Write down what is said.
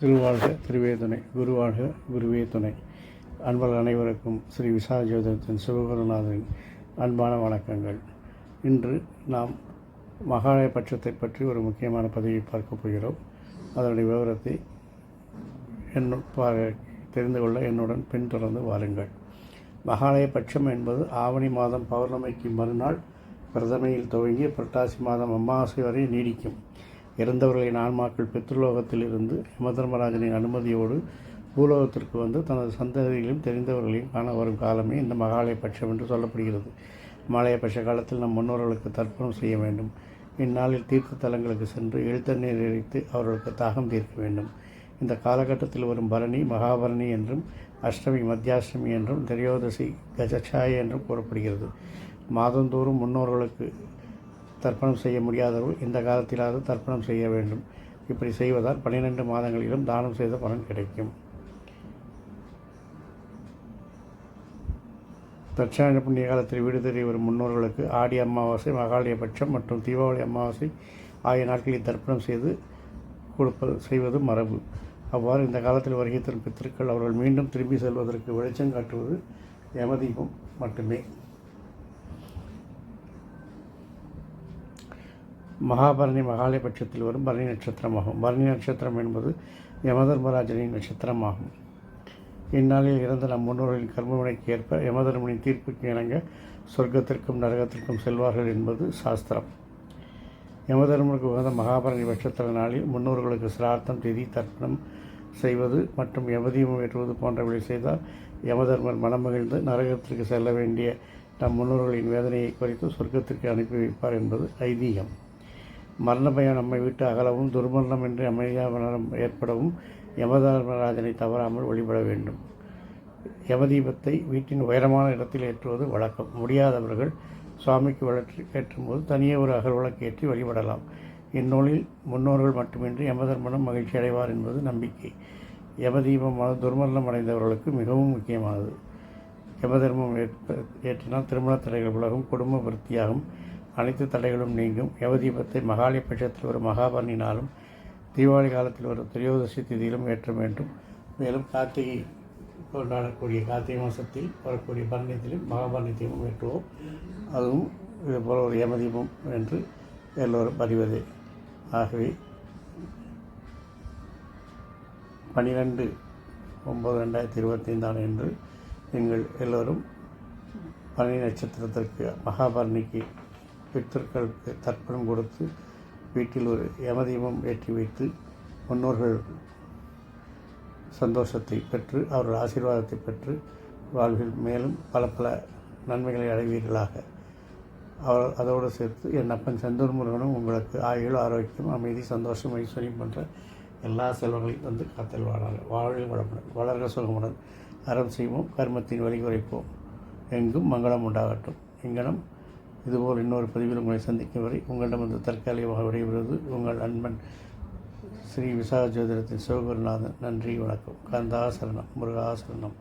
திருவாழ்க திருவே துணை. குருவாழ்க குருவே துணை. அன்பர்கள் அனைவருக்கும் ஸ்ரீ விசா ஜோதிடத்தின் சிவகுருநாதரின் அன்பான வணக்கங்கள். இன்று நாம் மகாலய பட்சத்தை பற்றி ஒரு முக்கியமான பதிவை பார்க்க போகிறோம். அதனுடைய விவரத்தை என்ன தெரிந்து கொள்ள என்னுடன் பின்தொடர்ந்து வாருங்கள். மகாலய பட்சம் என்பது ஆவணி மாதம் பௌர்ணமிக்கு மறுநாள் பிரதமையில் துவங்கி புரட்டாசி மாதம் அமாவாசை வரை நீடிக்கும். இறந்தவர்களின் ஆன்மாக்கள் பெற்றுலோகத்திலிருந்து யமதர்மராஜனின் அனுமதியோடு பூலோகத்திற்கு வந்து தனது சந்ததிகளையும் தெரிந்தவர்களையும் காண வரும் காலமே இந்த மகாலய பட்சம் என்று சொல்லப்படுகிறது. மகாலய பட்ச காலத்தில் நம் முன்னோர்களுக்கு தர்ப்பணம் செய்ய வேண்டும். இந்நாளில் தீர்த்த தலங்களுக்கு சென்று எழுத்தண்ணீர் இறைத்து அவர்களுக்கு தாகம் தீர்க்க வேண்டும். இந்த காலகட்டத்தில் வரும் பரணி மகாபரணி என்றும் அஷ்டமி மத்தியாஷ்டமி என்றும் திரையோதசி கஜச்சாய என்றும் கூறப்படுகிறது. மாதந்தோறும் முன்னோர்களுக்கு தர்ப்பணம் செய்ய முடியாதவர்கள் இந்த காலத்திலாவது தர்ப்பணம் செய்ய வேண்டும். இப்படி செய்வதால் பன்னிரெண்டு மாதங்களிலும் தானம் செய்த பலன் கிடைக்கும். தட்சாயண புண்ணிய காலத்தில் வீடு தேடி வரும் முன்னோர்களுக்கு ஆடி அமாவாசை மகாலய பட்சம் மற்றும் தீபாவளி அமாவாசை ஆகிய நாட்களில் தர்ப்பணம் செய்து கொடுப்பது செய்வது மரபு. அவ்வாறு இந்த காலத்தில் வருகை தரும் பித்திருக்கள் அவர்கள் மீண்டும் திரும்பி செல்வதற்கு வெளிச்சம் காட்டுவது எமதீபம் மட்டுமே. மகாபரணி மகாலய பட்சத்தில் வரும் பரணி நட்சத்திரமாகும். பரணி நட்சத்திரம் என்பது யமதர்மராஜனின் நட்சத்திரமாகும். இந்நாளில் இறந்த நம் முன்னோர்களின் கர்மவினைக்கு ஏற்ப யமதர்மனின் தீர்ப்புக்கு இணங்க சொர்க்கத்திற்கும் நரகத்திற்கும் செல்வார்கள் என்பது சாஸ்திரம். யமதர்மனுக்கு உகந்த மகாபரணி நட்சத்திர நாளில் முன்னோர்களுக்கு சிரார்த்தம் திதி தர்ப்பணம் செய்வது மற்றும் யமதீபம் ஏற்றுவது போன்றவற்றை செய்தால் யமதர்மர் மனமகிழ்ந்து நரகத்திற்கு செல்ல வேண்டிய நம் முன்னோர்களின் வேதனையை குறைத்து சொர்க்கத்திற்கு அனுப்பி வைப்பார் என்பது ஐதீகம். மரண பயம் நம்மை விட்டு அகலவும் துர்மரணம் என்று அமைதியாக ஏற்படவும் யமதர்மராஜனை தவறாமல் வழிபட வேண்டும். யமதீபத்தை வீட்டின் உயரமான இடத்தில் ஏற்றுவது வழக்கம். முடியாதவர்கள் சுவாமிக்கு வளர்ச்சி ஏற்றும்போது தனியே ஒரு அகல் விளக்கு ஏற்றி வழிபடலாம். இந்நூலில் முன்னோர்கள் மட்டுமின்றி யமதர்மனம் மகிழ்ச்சி அடைவார் என்பது நம்பிக்கை. யமதீபம் துர்மரணம் அடைந்தவர்களுக்கு மிகவும் முக்கியமானது. யமதர்மம் ஏற்ப ஏற்றினால் திருமண தடைகள் உலகம் குடும்ப விருத்தியாகும். அனைத்து தடைகளும் நீங்கும். யவதீபத்தை மகாலய பட்சத்தில் ஒரு மகாபரணினாலும் தீபாவளி காலத்தில் ஒரு திரையோதசி திதியிலும் ஏற்ற வேண்டும். மேலும் கார்த்திகை கொண்டாடக்கூடிய கார்த்திகை மாதத்தில் வரக்கூடிய பரணியத்திலும் தீபம் ஏற்றுவோம். அதுவும் இதுபோல் ஒரு யமதீபம் என்று எல்லோரும் அறிவதே ஆகவே பன்னிரெண்டு ஒம்பது ரெண்டாயிரத்தி இருபத்தி ஐந்தாம் என்று நீங்கள் எல்லோரும் பரணி நட்சத்திரத்திற்கு மகாபரணிக்கு பித்தர்களுக்கு தர்ப்பணம் கொடுத்து வீட்டில் ஒரு யமதீபம் ஏற்றி வைத்து முன்னோர்கள் சந்தோஷத்தை பெற்று அவர்கள் ஆசீர்வாதத்தை பெற்று வாழ்வில் மேலும் பல பல நன்மைகளை அடைவீர்களாக. அவர் அதோடு சேர்த்து என் அப்பன் செந்தூர் முருகனும் உங்களுக்கு ஆயுள் ஆரோக்கியம் அமைதி சந்தோஷம் ஐஸ்வர்யம் போன்ற எல்லா செல்வங்களையும் வந்து காத்தல் வாழாங்க வாழ்வில் வளமுடன் வளர்க சுகமுடன் அறம் செய்வோம் கர்மத்தின் வழி குறைப்போம் எங்கும் மங்களம் உண்டாகட்டும். இங்கனம் இதுபோல் இன்னொரு பதிவில் உங்களை சந்திக்கும் வரை உங்களிடம் வந்து தற்காலிகமாக விடைபெறுவது உங்கள் அன்பன் ஸ்ரீ விசாக ஜோதிடத்தின் சிவகுருநாதன் நன்றி வணக்கம். கந்தாசரணம் முருகாசரணம்.